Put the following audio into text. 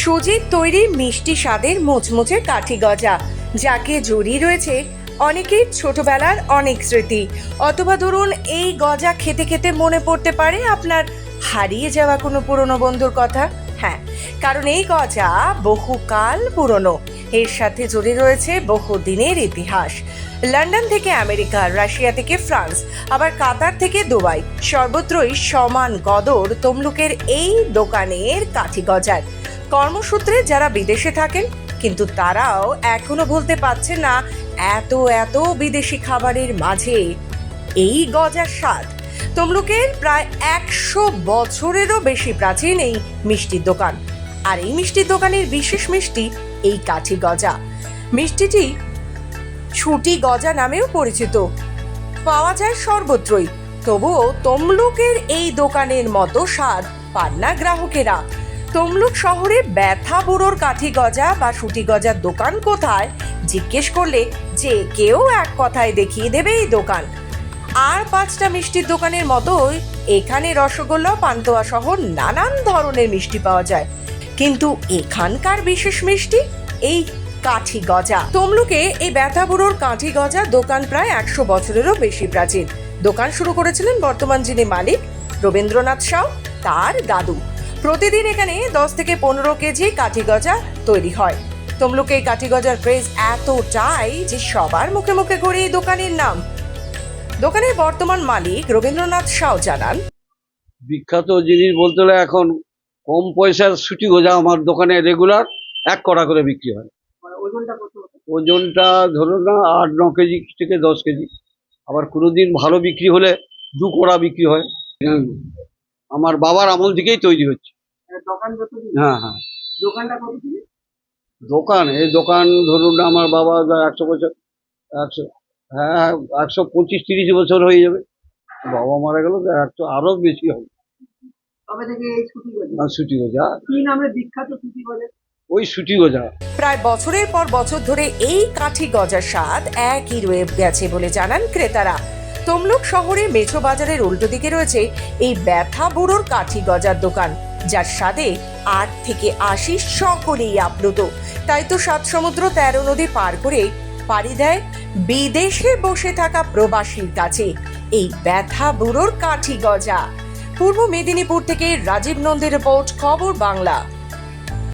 সুজির তৈরি মিষ্টি স্বাদের মুচমুচে কাঠি গজা, যাকে জড়িয়ে রয়েছে অনেকের ছোটবেলার অনেক স্মৃতি। অথবা ধরুন, এই গজা খেতে খেতে মনে পড়তে পারে আপনার হারিয়ে যাওয়া কোনো পুরনো বন্ধুর কথা? হ্যাঁ কারণ এই গজা বহুকাল পুরনো। এর সাথে জড়িয়ে রয়েছে বহু দিনের ইতিহাস। লন্ডন থেকে আমেরিকা, রাশিয়া থেকে ফ্রান্স, আবার কাতার থেকে দুবাই। সর্বত্রই সমান গদর তমলুকের এই দোকানের কাঠি গজার। কর্মসূত্রে যারা বিদেশে থাকেন, কিন্তু তারাও এখনও বলতে পারছে না এত এত বিদেশি খাবারের মাঝে। এই গজার স্বাদ। তমলুকের প্রায় একশো বছরেরও বেশি প্রাচীন এই মিষ্টির দোকান। আর এই মিষ্টির দোকানের বিশেষ মিষ্টি এই কাঠি গজা। মিষ্টিটি ছুটি গজা নামেও পরিচিত। পাওয়া যায় সর্বত্রই। তবুও তমলুকের এই দোকানের মতো স্বাদ পান না গ্রাহকেরা। তমলুক শহরে ব্যথা বুড়োর কাঠি গজা বা সুটি গজার দোকান কোথায়? জিজ্ঞেস করলে যে কেউ এক কথায় দেখিয়ে দেবে এই দোকান। আর পাঁচটা মিষ্টির দোকানের মতোই এখানে রসগোল্লা, পান্তোয়া সহ নানান ধরনের মিষ্টি পাওয়া যায়। কিন্তু এখানকার বিশেষ মিষ্টি? এই কাঠি গজা। তমলুকে এই ব্যথা বুড়োর কাঠি গজা দোকান প্রায় একশো বছরেরও বেশি প্রাচীন। দোকান শুরু করেছিলেন বর্তমান যিনি মালিক রবীন্দ্রনাথ সাউ, তার দাদু। প্রতিদিন এখানে দশ থেকে পনেরো কেজি কাঠি গজা তৈরি হয়। তমলুকে এই কাঠি গজার ক্রেজ এতটাই যে সবার মুখে মুখে ঘুরে এই দোকানের নাম। দোকানের বর্তমান মালিক রবীন্দ্রনাথ সাউ জানান, বিখ্যাত জিনিস বলতে হলে এখন কম পয়সার সুটি গোজা আমার দোকানে রেগুলার এক কড়া করে বিক্রি হয়। ওজনটা ধরুন না, আট, ন কেজি থেকে দশ কেজি। আবার কোনো দিন ভালো বিক্রি হলে দু কড়া বিক্রি হয়। আমার বাবার আমল থেকেই তৈরি হচ্ছে। দোকান হ্যাঁ হ্যাঁ। দোকানটা দোকান এই দোকান ধরুন আমার বাবা একশো বছর একশো হ্যাঁ একশো পঁচিশ তিরিশ বছর হয়ে যাবে। বাবা মারা গেল তো একশো আরও বেশি হবে। তবে থেকে এই ছুটি গজা আর সুটি গোজা নামে বিখ্যাত গজা ওই সুটি গোজা প্রায় বছরের পর বছর ধরে এই কাঠি গজার স্বাদ একই রয়ে গেছে বলে জানান ক্রেতারা। তমলুক শহরে মেছো বাজারের উল্টো দিকে রয়েছে এই ব্যথা বুড়োর কাঠি গজার দোকান, যার স্বাদে আট থেকে আশি সকলেই আপ্লুত। তাই তো সাত সমুদ্র তেরো নদী পার করে পাড়ি দেয় বিদেশে বসে থাকা প্রবাসীর কাছে এই ব্যথা বুড়োর কাঠি গজা। পূর্ব মেদিনীপুর থেকে রাজীব নন্দীর রিপোর্ট, খবর বাংলা।